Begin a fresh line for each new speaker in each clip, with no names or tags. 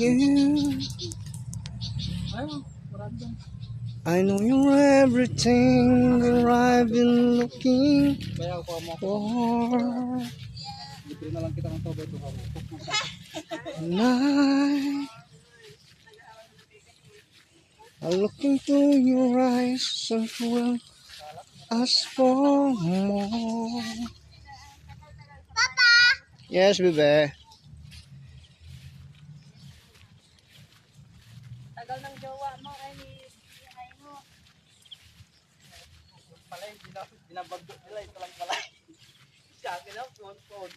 you. I know you're everything that I've been looking for. And I, look into your eyes and will ask for more. Papa! Yes, bebe.
Tagal ng jowa mo, ay ni ay mo.
Pala, binabagdo nila. Ito lang pala. Sa akin lang, phone-phone.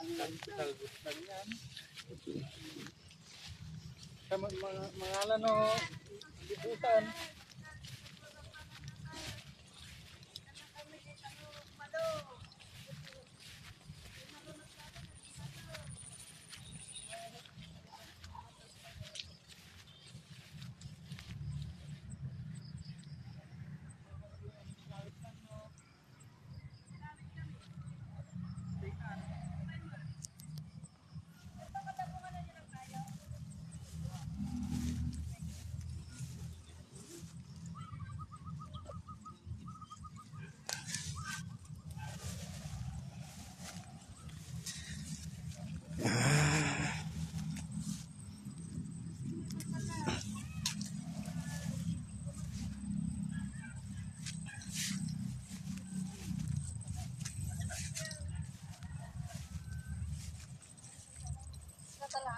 Ang lang, talbot lang yan. Sa mga, mga, mga ano, libutan. चला